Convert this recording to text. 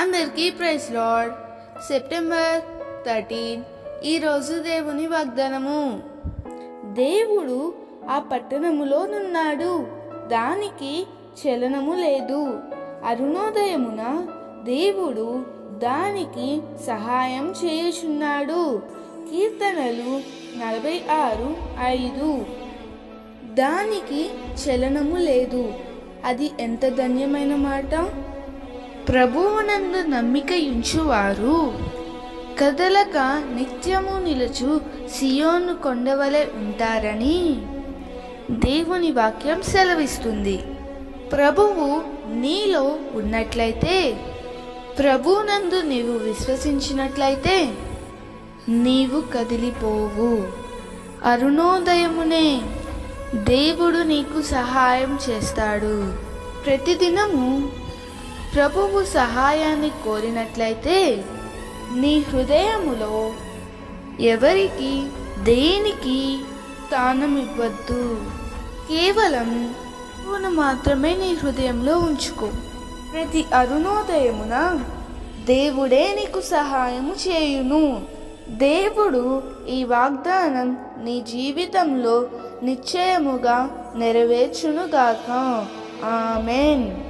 అందరికీ praise lord. September thirteen. ఈరోజు దేవుని వాగ్దానము. దేవుడు ఆ పట్టణములోనున్నాడు. దానికి చలనము లేదు. అరుణోదయమున దేవుడు దానికి సహాయం చేయుచున్నాడు. కీర్తనలు నలభై ఆరు ఐదు. దానికి చలనము లేదు. అది ఎంత ధన్యమైన మాట? ప్రభువునందు నమ్మిక ఉంచువారు కదలక నిత్యము నిలుచు సియోను కొండవలె ఉంటారని దేవుని వాక్యం సెలవిస్తుంది. ప్రభువు నీలో ఉన్నట్లయితే ప్రభువునందు నీవు విశ్వసించినట్లయితే నీవు కదిలిపోవు. అరుణోదయమునే దేవుడు నీకు సహాయం చేస్తాడు. ప్రతిదినము ప్రభువు సహాయాన్ని కోరినట్లయితే నీ హృదయములో ఎవరికి దేనికి స్థానం ఇవ్వద్దు. కేవలం నువ్వును మాత్రమే నీ హృదయంలో ఉంచుకో. ప్రతి అరుణోదయమున దేవుడే నీకు సహాయము చేయును. దేవుడు ఈ వాగ్దానం నీ జీవితంలో నిశ్చయముగా నెరవేర్చునుగాక. ఆమెన్.